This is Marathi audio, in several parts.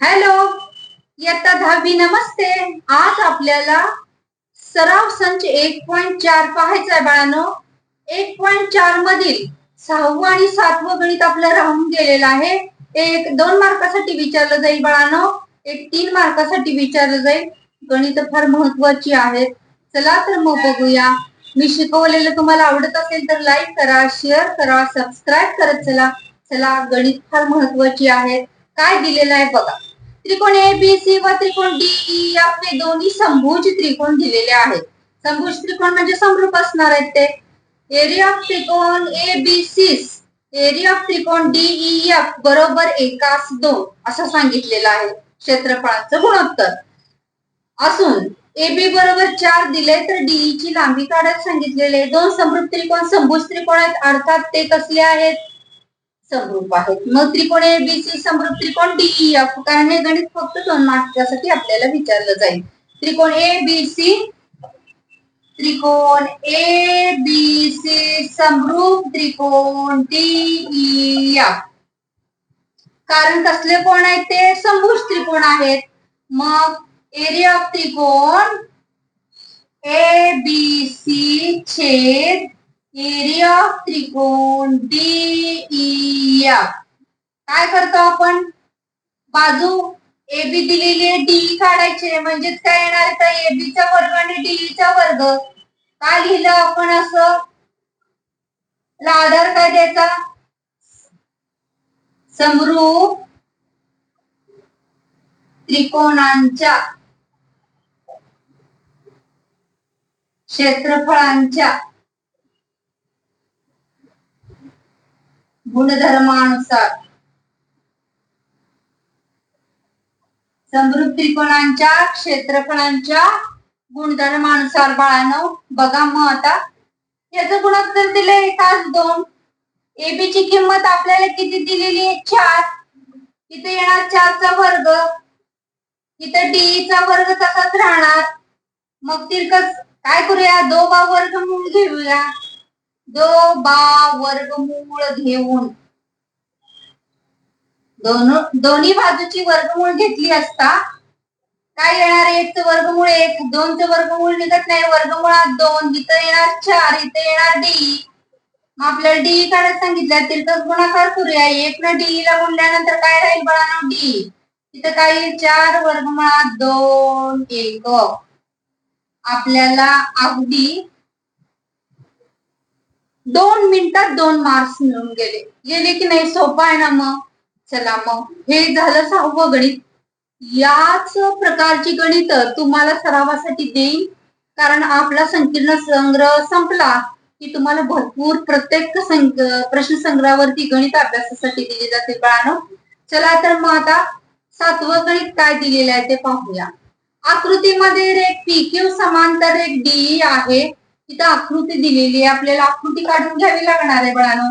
हॅलो इयत्ता दहावी नमस्ते. आज आपल्याला सराव संच एक पॉइंट चार पाहायचा आहे बाळांनो. एक पॉइंट चार मधील सहावं आणि सातवं गणित आपलं राहून गेलेलं आहे. एक दोन मार्कासाठी विचारलं जाईल बाळानो. एक तीन मार्कासाठी विचारलं जाईल. गणित फार महत्वाची आहेत चला तर मग बघूया. मी शिकवलेलं तुम्हाला आवडत असेल तर लाईक करा शेअर करा सबस्क्राईब करत चला. चला गणित फार महत्वाची आहे. काय दिलेलं आहे बघा. त्रिकोण ए बी सी व त्रिकोण डी एफ e हे दोन्ही संभुज त्रिकोण दिलेले आहेत. संभुज त्रिकोण म्हणजे समरूप असणार आहेत ते. एरिया ऑफ त्रिकोण A B C area of त्रिकोण डीई एफ e, बरोबर एकास दोन असं सांगितलेलं आहे क्षेत्रफळाचं गुणोत्तर. असून ए बी बरोबर चार दिले तर डीई ची लांबी काढत सांगितलेले दोन समरूप त्रिकोण संभुज त्रिकोण आहेत. अर्थात ते कसले आहेत? समरूप आहेत. मग त्रिकोण एबीसी समरूप त्रिकोण डीई एफ कारण हे गणित फक्त दोन मार्कासाठी आपल्याला विचारलं जाईल. त्रिकोण ए बी सी त्रिकोण ए बी सी समरूप त्रिकोण डीई एफ e, कारण कसले कोण आहेत ते? समभुज त्रिकोण आहेत. मग एरिया ऑफ त्रिकोण ए बी सी छेद एरिया ऑफ त्रिकोण डी e, काय करतो आपण? बाजू ए बी दिलेली आहे डी काढायचे म्हणजेच काय येणार तर ए बी वर्ग आणि डी वर्ग. काय लिहिलं आपण असं? आधार काय द्यायचा? समरूप त्रिकोणांच्या क्षेत्रफळांच्या गुणधर्मानुसार. समृद्ध त्रिकोणांच्या क्षेत्रफळांच्या गुणधर्मानुसार बाळानं बघा मग आता. याचं गुणोत्तर दिले एकाच दोन. एबी ची किंमत आपल्याला किती दिलेली आहे? चार. इथे येणार चारचा वर्ग. इथे डी चा वर्ग तसाच राहणार. मग तिरकस काय करूया? दो वर्ग म्हणून घेऊया. दो बा वर्गमूळ घेऊन. दोन दोन्ही बाजूची वर्गमूळ घेतली असता काय येणार? एकचं वर्गमूळ एक दोनचं वर्गमूळ निघत नाही. वर्गमुळात दोन इथं येणार चार इथं येणार डी. मग आपल्याला डी काढायला सांगितलं. तिरकस गुणाकार करूया. एक ना डी ला गुणल्यानंतर काय राहील बळानो? डी. इथं काय चार वर्गमुळात दोन एक. आपल्याला अगदी दोन मिनिटात दोन मार्क्स मिळून गेले. गेले की नाही सोपं आहे ना मग? चला मग. हे झालं सहावं गणित. याच प्रकारची गणित तुम्हाला सरावासाठी देईन. कारण आपला संकीर्ण संग्रह संपला की तुम्हाला भरपूर प्रत्येक प्रश्न संग्रहावरती गणित अभ्यासासाठी दिली जाते बाळानो. चला तर मग आता सातवं गणित काय दिलेलं आहे ते पाहूया. आकृतीमध्ये रेख पी क्यू समांतर रेख डी आहे. तिथं आकृती दिलेली आहे. आपल्याला आकृती काढून घ्यावी लागणार आहे बळानं.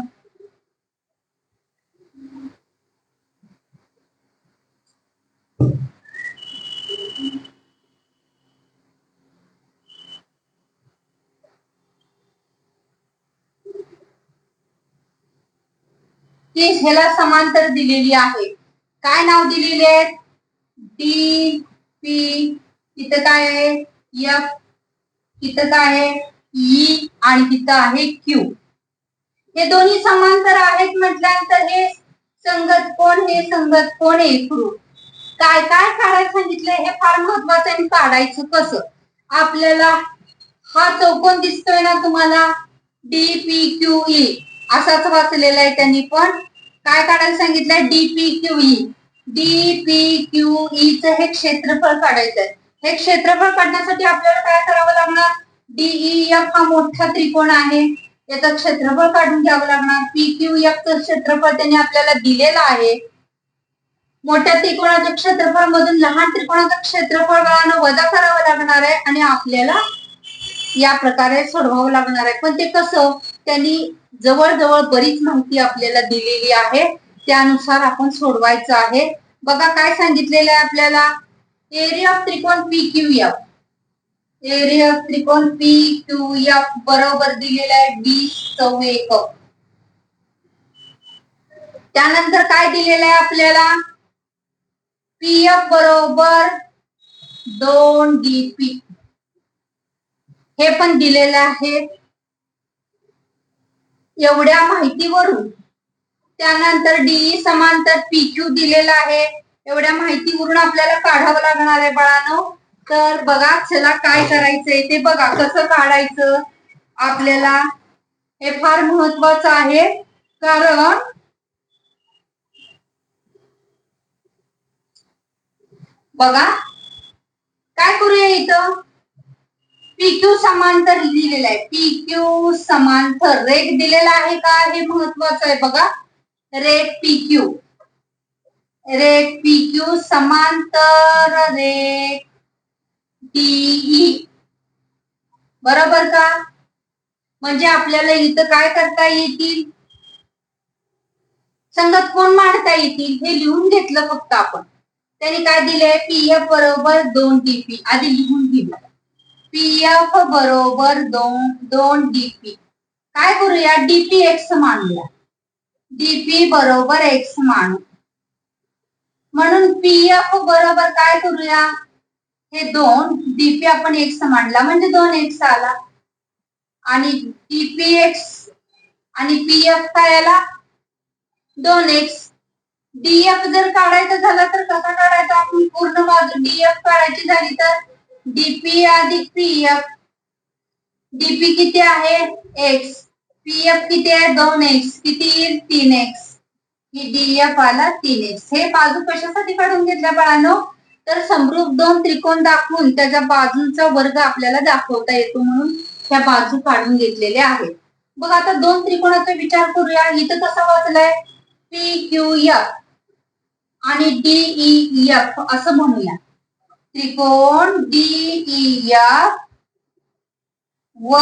ती ह्याला समांतर दिलेली आहे. काय नाव दिलेले आहेत डी पी तिथं काय आहे? एफ तिथं काय आहे? ई आणि तिथं आहे क्यू हे दोन्ही समांतर आहेत म्हटल्यानंतर हे संगत कोण हे संगत कोण एकरूप काय काय काढायला सांगितलंय? हे फार महत्वाचं आणि काढायचं कसं? आपल्याला हा चौकोन दिसतोय ना तुम्हाला? डी पी क्यू ई असाच वाचलेला आहे त्यांनी पण. काय काढायला सांगितलंय? D P Q E D P Q E च हे क्षेत्रफळ काढायचं आहे हे क्षेत्रफळ काढण्यासाठी आपल्याला काय करावं लागणार? डीई एफ हा मोठा त्रिकोण आहे. याचं क्षेत्रफळ काढून घ्यावं लागणार. पी क्यू एफ क्षेत्रफळ त्यांनी आपल्याला दिलेलं आहे. मोठ्या त्रिकोणाच्या क्षेत्रफळ मधून लहान त्रिकोणाचं क्षेत्रफळ वजा करावं लागणार आहे आणि आपल्याला या प्रकारे सोडवावं लागणार आहे. पण ते कसं? त्यांनी जवळजवळ बरीच माहिती आपल्याला दिलेली आहे. त्यानुसार आपण सोडवायचं आहे. बघा काय सांगितलेलं आहे आपल्याला. एरिया ऑफ त्रिकोण पी क्यू एफ एरिया त्रिकोण पी क्यू एफ बरोबर दिलेला आहे डी सव एकक त्यानंतर काय दिलेलं आहे आपल्याला? पी एफ बरोबर दोन डी पी हे पण दिलेलं आहे. एवढ्या माहितीवरून. त्यानंतर डी समांतर पी क्यू दिलेला आहे. एवढ्या माहितीवरून आपल्याला काढावं लागणार आहे बाळानो. तर बघा चला काय करायचंय ते बघा कसं काढायचं आपल्याला हे फार महत्वाचं आहे. कारण बघा काय करूया इथं? पीक्यू समांतर दिलेलं आहे. पीक्यू समांतर. रेट दिलेला आहे का? हे महत्वाचं आहे बघा. रेट पीक्यू रेट पीक्यू समांतर. रेट टीई बरोबर का? म्हणजे आपल्याला इथं काय करता येतील? संगत कोण मांडता येतील? हे लिहून घेतलं फक्त आपण. त्यांनी काय दिलंय? पीएफ बरोबर दोन डीपी आधी लिहून घेऊ पीएफ बरोबर दोन दोन डीपी काय करूया? डीपी एक्स मानूया डीपी बरोबर एक्स मानू म्हणून पीएफ बरोबर काय करूया? हे दोन डीपी आपण एक्स मांडला. म्हणजे दोन एक्स आला. आणि डीपी एक्स आणि पीएफ काय आला? दोन एक्स डीएफ जर काढायचं झालं तर कसा काढायचा? आपण पूर्ण बाजू डीएफ काढायची झाली तर डीपी अधिक पीएफ डीपी किती आहे? एक्स पी एफ किती आहे? दोन एक्स किती येईल? तीन एक्स ही डीएफ आला तीन एक्स हे बाजू कशासाठी काढून घेतल्या बाळांनो? तर समरूप दोन त्रिकोण दाखवून त्याच्या बाजूंचा वर्ग आपल्याला दाखवता येतो म्हणून ह्या बाजू काढून घेतलेल्या आहेत. बघ आता दोन त्रिकोणाचा विचार करूया. इथं कसा वाचलाय? पी क्यू एफ आणि डीई एफ e, असं म्हणूया. त्रिकोण डीई एफ e, व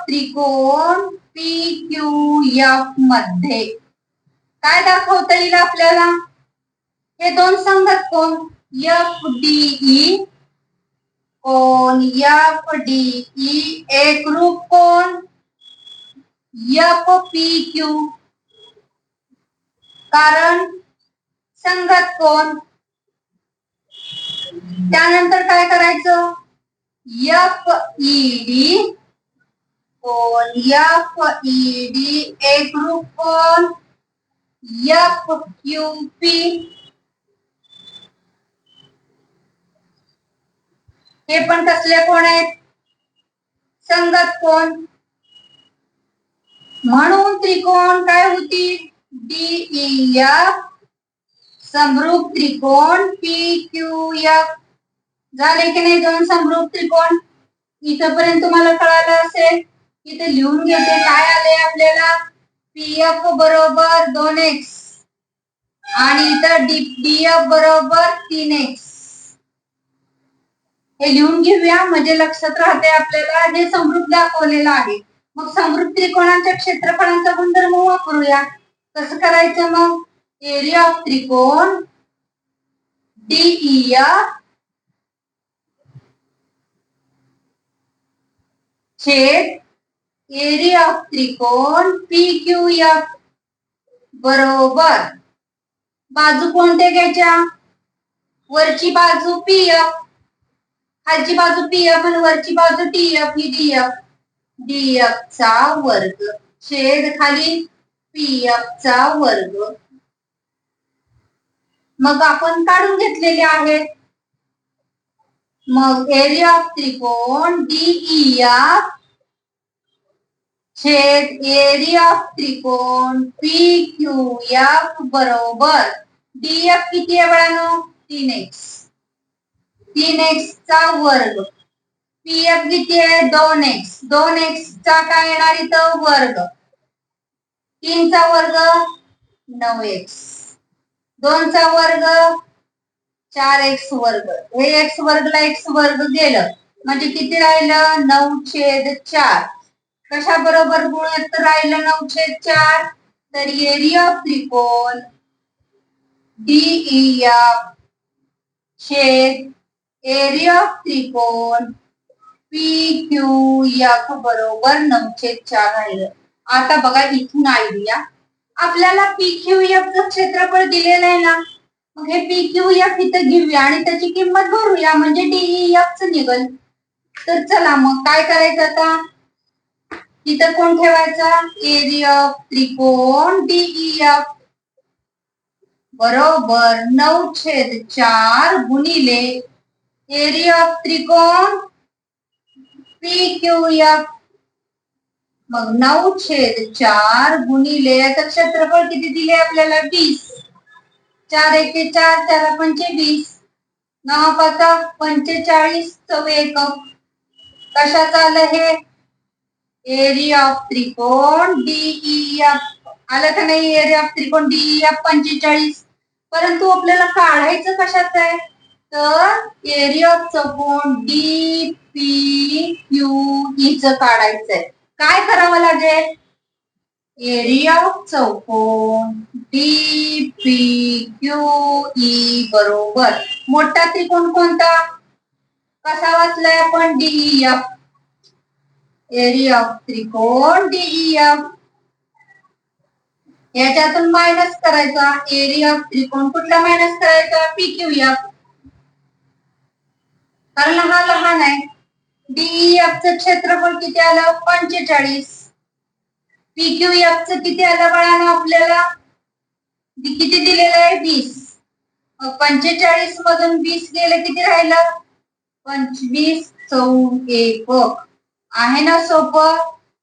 त्रिकोण पी क्यू एफमध्ये. काय दाखवता येईल आपल्याला? हे दोन संगत कोण एफ डीई कोण एफ डीई एकरूप कोण एफ पी क्यू कारण संगत कोण त्यानंतर काय करायचं एफ ईडी कोण एफ ईडी एकरूप कोण एफ क्यू पी हे पण कसले कोण आहेत? संगत कोण? म्हणून त्रिकोण काय होती? डीई एफ समरूप त्रिकोण पी क्यू एफ झाले की नाही दोन समरूप त्रिकोण? इथपर्यंत तुम्हाला कळालं असेल. इथे लिहून घेते काय आले आपल्याला? पी एफ बरोबर दोन एक्स. आणि इथं डी डीएफ बरोबर तीन एक्स. हे लिहून घेऊया. म्हणजे लक्षात राहते आपल्याला हे समृद्ध दाखवलेलं आहे. मग समृद्ध त्रिकोणाच्या क्षेत्रफळांचा गुणधर्म वापरूया. कसं करायचं मग? एरिया ऑफ त्रिकोण डीई छेद एरिया ऑफ त्रिकोण पी क्यू एफ बरोबर. बाजू कोणत्या घ्यायच्या? वरची बाजू पी एफ खालची बाजू पी एफ आणि वरची बाजू टी एफ ही डी एफ डी एफ चा वर्ग. छेद खाली पी एफ चा वर्ग. मग आपण काढून घेतलेले आहेत. मग एरिया ऑफ त्रिकोण डीई एफ छेद एरिया ऑफ त्रिकोण पी क्यू एफ बरोबर. डी एफ किती आहे बळानो? तीन एक्स तीन एक्स चा वर्ग. पी एफ किती आहे? दोन एक्स दोन एक्स चा काय येणार इथं? वर्ग. तीनचा वर्ग नऊ एक्स दोनचा वर्ग चार एक्स वर्ग. हे एक्स वर्गला एक्स वर्ग गेलं. म्हणजे किती राहिलं? नऊ छेद चार. कशा बरोबर गुणत राहिलं नऊ छेद चार? तर एरिया त्रिकोण डीई छेद एरिया त्रिकोण. पी क्यू एफ बरोबर नऊशे चार आहे. आता बघा इथून आयडिया आपल्याला पी क्यू एफ च क्षेत्रफळ दिलेलं आहे ना? मग हे पी क्यू एफ इथं घेऊया आणि त्याची किंमत भरूया. म्हणजे डीई एफ च निघल. तर चला मग काय करायचं आता? तिथं कोण ठेवायचा? एरिया त्रिकोण डीई एफ e, बरोबर. नऊ छेद चार गुणिले एरिया ऑफ त्रिकोण पी क्यू एफ मग नऊ छेद चार गुणिले याचं क्षेत्रफळ किती दिले आपल्याला? वीस. चार एके चार चार पंचे नऊ नहा पाचा पंचेचाळीस चौ एकक कशाच आलं हे? एरिया ऑफ त्रिकोण डीई एफ आलं का नाही? एरिया ऑफ त्रिकोण डीई एफ पंचेचाळीस. परंतु आपल्याला काढायचं कशाचं आहे? तर एरिया ऑफ चौकोन डी पी क्यू ई च काढायचंय. काय करावं लागेल? एरिया ऑफ चौकोन डी पी क्यू ई बरोबर. मोठा त्रिकोण कोणता? कसा वाचलाय आपण? डीई एफ एरिया ऑफ त्रिकोण डीई एफ e, याच्यातून मायनस करायचा. एरिया ऑफ त्रिकोण कुठला मायनस करायचा? पी क्यू एफ कारण हा लहान आहे. डीईएफ च क्षेत्रफळ किती आलं? पंचेचाळीस. पी क्यू च किती आलं बाळानं आपल्याला? किती दिलेलं आहे? वीस. मग पंचेचाळीस मधून वीस गेलं किती राहिलं? पंचवीस. चौ एकक आहे ना सोपं?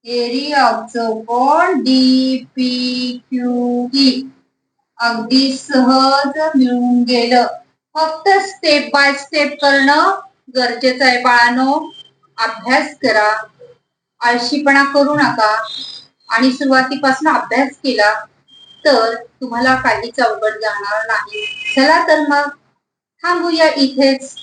एरिया ऑफ चौकोन डी पी क्यू ई अगदी सहज मिळून गेलं. फक्त स्टेप बाय स्टेप करणं गरजेचं आहे बाळानो अभ्यास करा. आळशीपणा करू नका. आणि सुरुवातीपासून अभ्यास केला तर तुम्हाला काहीच अवघड जाणार नाही. चला तर मग थांबूया इथेच.